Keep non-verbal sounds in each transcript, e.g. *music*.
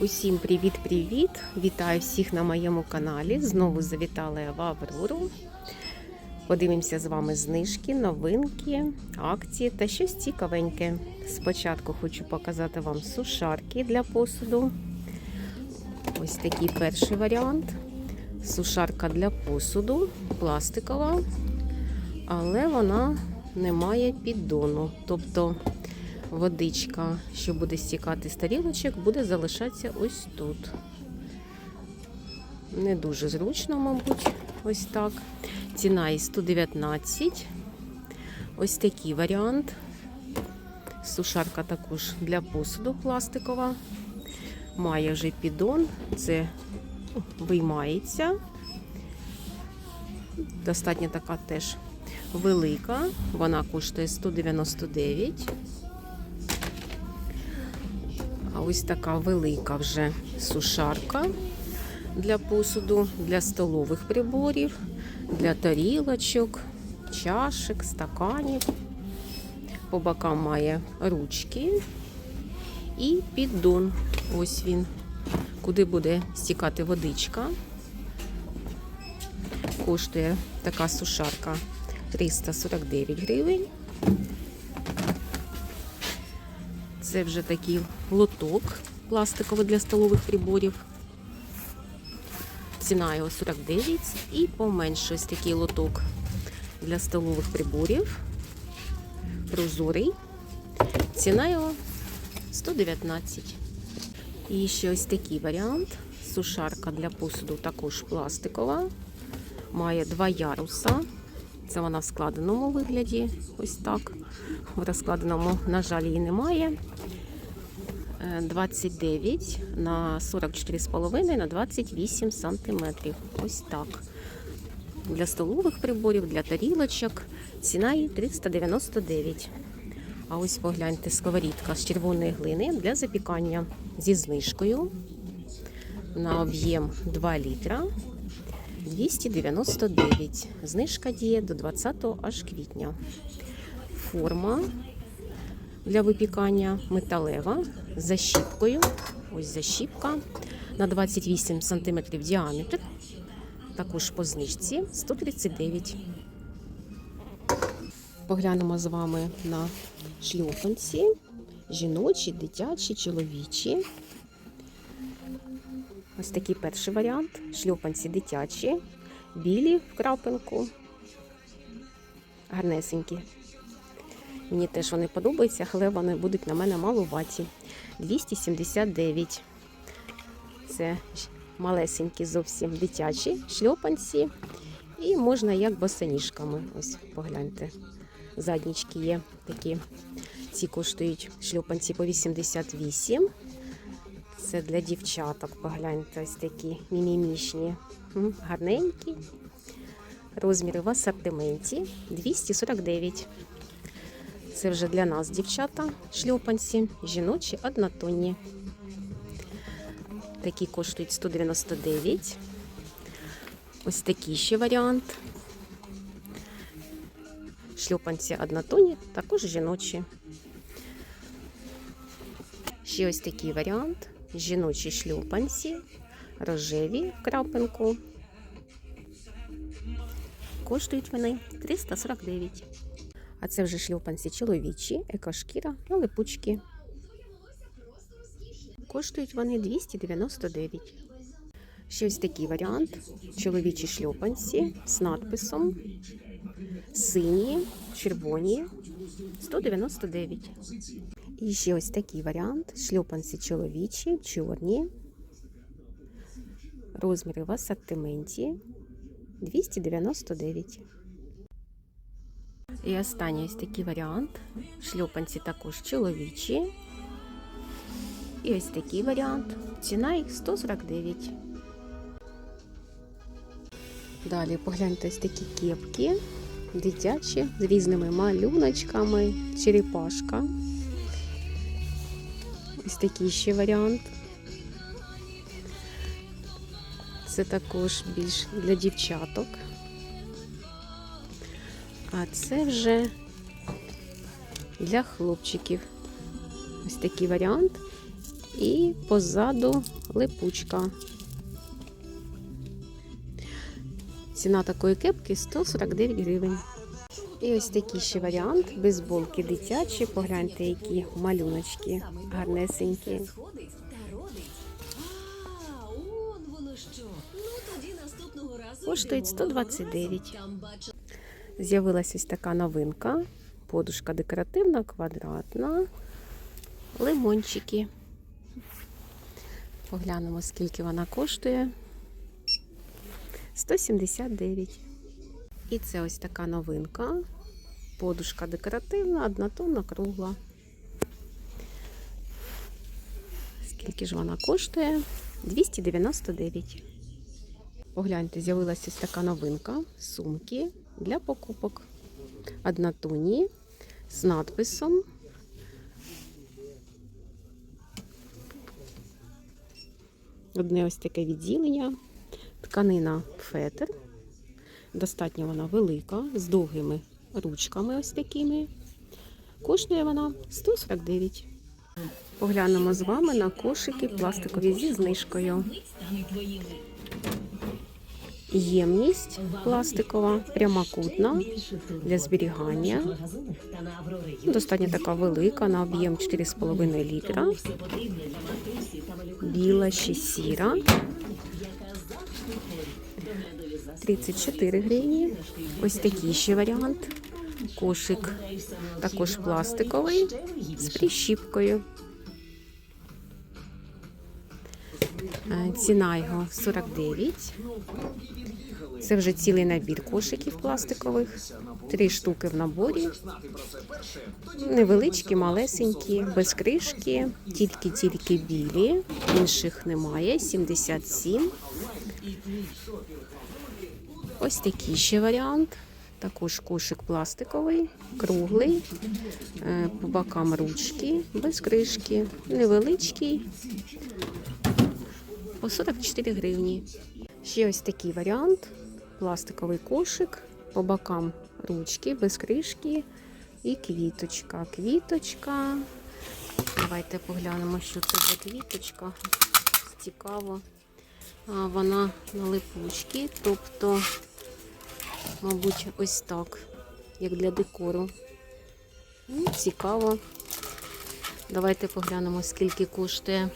Усім привіт-привіт! Вітаю всіх на моєму каналі. Знову завітала я в Аврору. Подивимося з вами знижки, новинки, акції та щось цікавеньке. Спочатку хочу показати вам сушарки для посуду. Ось такий перший варіант. Сушарка для посуду, пластикова, але вона не має піддону. Тобто водичка, що буде стікати з тарілочок, буде залишатися ось тут. Не дуже зручно, мабуть, ось так. Ціна і 119. Ось такий варіант. Сушарка також для посуду пластикова. Має вже піддон, це виймається. Достатньо така теж велика. Вона коштує 199. Ось така велика вже сушарка для посуду, для столових приборів, для тарілочок, чашек, стаканів. По бокам має ручки і піддон. Ось він, куди буде стікати водичка. Коштує така сушарка 349 гривень. Це вже такий лоток пластиковий для столових приборів. Ціна його 49 і поменше ось такий лоток для столових приборів. Прозорий. Ціна його 119. І ще ось такий варіант. Сушарка для посуду також пластикова. Має два яруса. Це вона в складеному вигляді. Ось так. В розкладеному, на жаль, її немає. 29 на 44,5 на 28 сантиметрів. Ось так. Для столових приборів, для тарілочок. Ціна її 399. А ось погляньте, сковорідка з червоної глини для запікання зі знижкою на об'єм 2 літра. 299. Знижка діє до 20 аж квітня. Форма для випікання металева з защіпкою. Ось защіпка на 28 см діаметр. Також по знижці 139. Поглянемо з вами на шльопанці. Жіночі, дитячі, чоловічі. Ось такий перший варіант. Шльопанці дитячі, білі в крапинку. Гарнесенькі. Мені теж вони подобаються, але вони будуть на мене малуваті. 279. Це малесенькі зовсім дитячі шльопанці. І можна як босоніжками. Ось погляньте. Заднічки є такі. Ці коштують шльопанці по 88. Це для дівчаток, погляньте, ось такі мімімішні, гарненькі. Розміри в асортименті 249. Це вже для нас, дівчата, шльопанці, жіночі, однотонні. Такі коштують 199. Ось такий ще варіант. Шльопанці однотонні, також жіночі. Ще ось такий варіант. Жіночі шльопанці, рожеві в крапинку. Коштують вони 349. А це вже шльопанці чоловічі, екошкіра на липучки. Коштують вони 299. Ще ось такий варіант. Чоловічі шльопанці з надписом. Сині, червоні 199. І ще ось такий варіант. Шльопанці чоловічі, чорні. Розміри в асортименті 299. І останній ось такий варіант. Шльопанці також чоловічі. І ось такий варіант. Ціна їх 149. Далі погляньте ось такі кепки дитячі з різними малюночками, черепашка. Ось такий ще варіант. Це також більш для дівчаток. А це вже для хлопчиків. Ось такий варіант. І позаду липучка. Ціна такої кепки 149 гривень. І ось такий ще варіант. Бейсболки дитячі. Погляньте, які малюночки гарнесенькі. Ну. Коштують 129. разом. Там бачу. З'явилася ось така новинка. Подушка декоративна, квадратна. Лимончики. Поглянемо, скільки вона коштує. 179. І це ось така новинка. Подушка декоративна, однотонна, кругла. Скільки ж вона коштує? 299. Погляньте, з'явилася ось така новинка. Сумки для покупок. Однотонні з надписом. Одне ось таке відділення. Тканина фетр. Достатньо вона велика, з довгими ручками ось такими. Коштує вона 149. Поглянемо з вами на кошики пластикові зі знижкою. Ємність пластикова, прямокутна для зберігання. Достатньо така велика на об'єм 4,5 літра. Біла ще сіра. 34 гривні. Ось такий ще варіант. Кошик також пластиковий з прищіпкою. Е, Ціна його 49. Це вже цілий набір кошиків пластикових. Три штуки в наборі. Невеличкі, малесенькі, без кришки, тільки-тільки білі. Інших немає. 77. Ось такий ще варіант. Також кошик пластиковий, круглий, е, по бокам ручки, без кришки, невеличкий, по 44 гривні. Ще ось такий варіант. Пластиковий кошик, по бокам ручки, без кришки і квіточка. Квіточка. Давайте поглянемо, що це за квіточка. Цікаво. Вона на липучки, тобто, мабуть, ось так, як для декору. Ну, цікаво. Давайте поглянемо, скільки коштує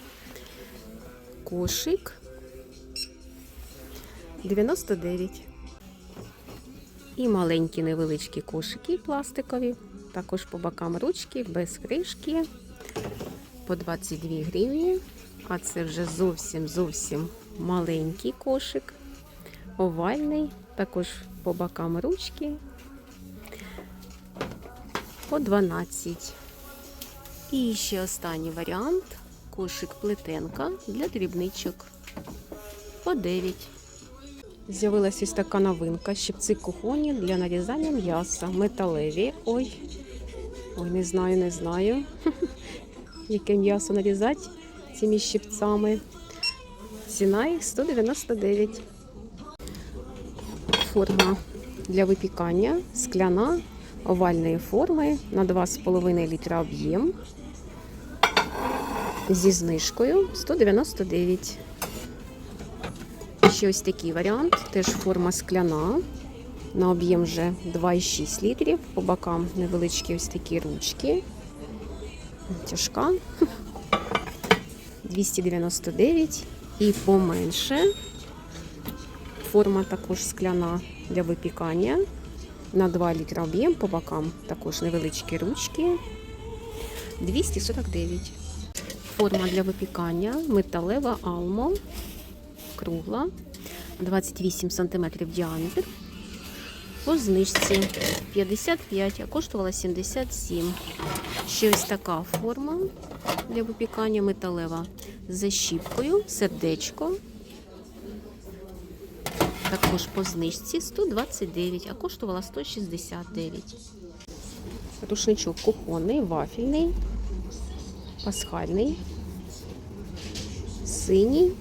кошик. 99. І маленькі невеличкі кошики пластикові. Також по бокам ручки, без кришки. По 22 гривні. А це вже зовсім зовсім маленький кошик. Овальний. Також по бокам ручки. По 12. І ще останній варіант. Кошик плетенка для дрібничок. По 9. З'явилася ось така новинка. Щипці кухоні для нарізання м'яса. Металеві. Ой. Ой, не знаю, не знаю. *laughs* Яке м'ясо нарізати цими щипцями. Ціна їх 199. Форма для випікання. Скляна овальної форми на 2,5 літра об'єм. Зі знижкою 199. Ще ось такий варіант. Теж форма скляна. На об'єм вже 2,6 літрів. По бокам невеличкі ось такі ручки. Тяжка. *laughs* 299 і поменше. Форма також скляна для випікання. На 2 літра об'єм по бокам також невеличкі ручки. 249. Форма для випікання металева алмо. Кругла. 28 см діаметр. По знижці 55, а коштувала 77. Ще ось така форма для випікання металева з защіпкою, сердечко. Також по знижці 129, а коштувала 169. Рушничок кухонний, вафельний, пасхальний, синій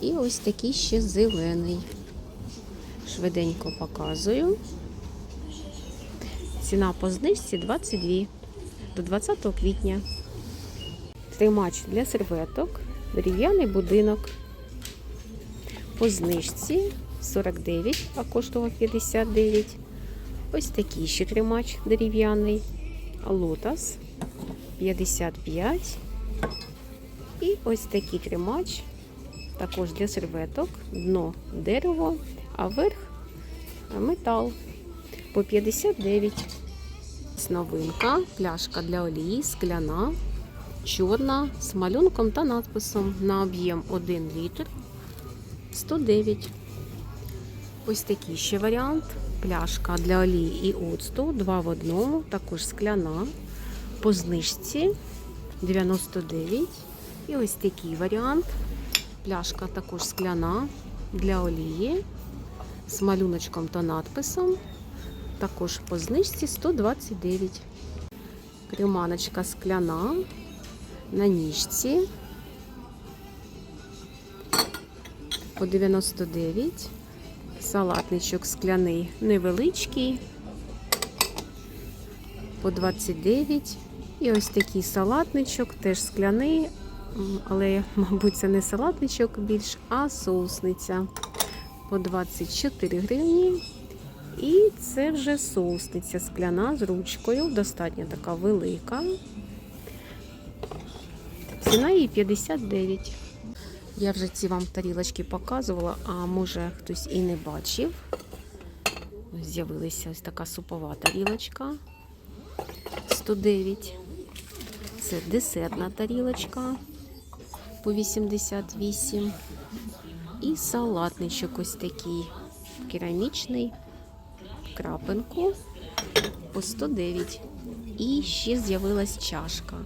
і ось такий ще зелений. Швиденько показую. Ціна по знижці 22 до 20 квітня. Тримач для серветок, дерев'яний будинок. По знижці 49, а коштував 59. Ось такий ще тримач дерев'яний. Лотос 55. І ось такий тримач, також для серветок, дно дерево, а верх метал по 59. Ось Новинка, пляшка для олії, скляна, чорна, з малюнком та надписом на об'єм 1 літр 109. Ось такий ще варіант. Пляшка для олії і оцту, 2 в одному, також скляна, по знижці 99. І ось такий варіант. Пляшка також скляна для олії з малюночком та надписом. Також по знижці 129. Креманочка скляна на ніжці по 99. Салатничок скляний невеличкий по 29. І ось такий салатничок, теж скляний, але, *laughs* мабуть, це не салатничок більш, а соусниця по 24 гривні. І це вже соусниця скляна з ручкою, достатньо така велика. Ціна її 59. Я вже ці вам тарілочки показувала, а може хтось і не бачив. З'явилася ось така супова тарілочка. 109. Це десертна тарілочка по 88. І салатничок ось такий керамічний крапинку по 109. І ще з'явилась чашка.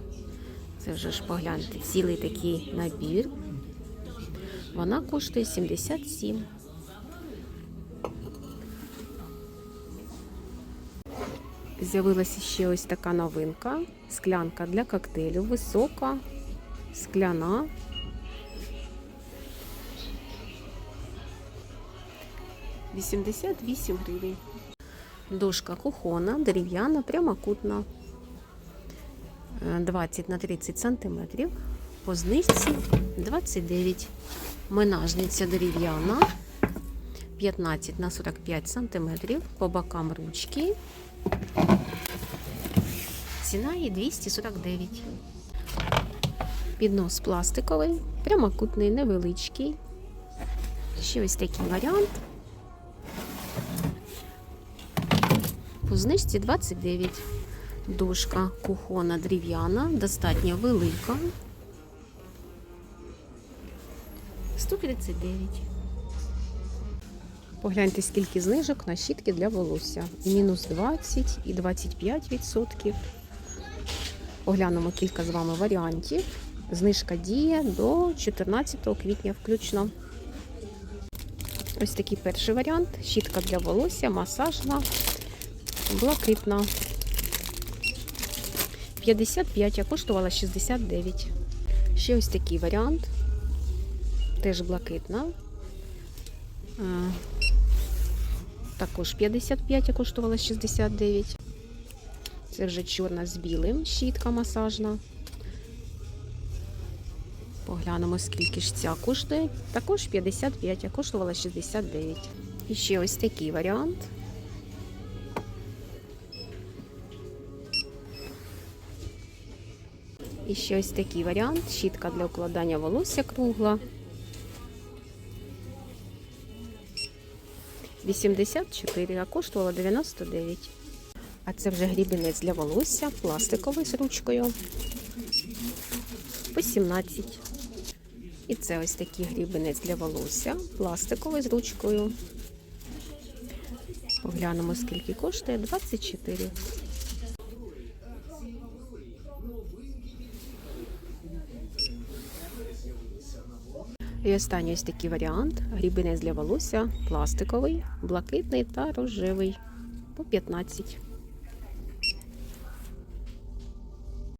Це вже ж погляньте, цілий такий набір. Вона коштує 77. З'явилася ще ось така новинка. Склянка для коктейлю. Висока, скляна. Вісімдесят вісім гривень. Дошка кухона, дерев'яна, прямокутна. Е, 20 на 30 сантиметрів. По знижці 29. Менажниця дерев'яна 15 на 45 сантиметрів. По бокам ручки. Ціна її 249. Піднос пластиковий, прямокутний, невеличкий. Ще ось такий варіант. По знижці 29. Дошка кухона дерев'яна, достатньо велика. 139. Погляньте, скільки знижок на щітки для волосся. Мінус 20 і 25 відсотків. Оглянемо кілька з вами варіантів. Знижка діє до 14 квітня включно. Ось такий перший варіант. Щітка для волосся, масажна, блакитна. 55, а коштувала 69. Ще ось такий варіант. Теж блакитна. Також 55, а коштувала 69. Це вже чорна з білим, щітка масажна. Поглянемо, скільки ж ця коштує. Також 55, а коштувала 69. І ще ось такий варіант. І ще ось такий варіант. Щітка для укладання волосся кругла. 84, а коштувала 99. А це вже грібінець для волосся, пластиковий з ручкою. По 17. І це ось такий грібінець для волосся, пластиковий з ручкою. Поглянемо, скільки коштує 24. І останній ось такий варіант. Грібінець для волосся, пластиковий, блакитний та рожевий. По 15.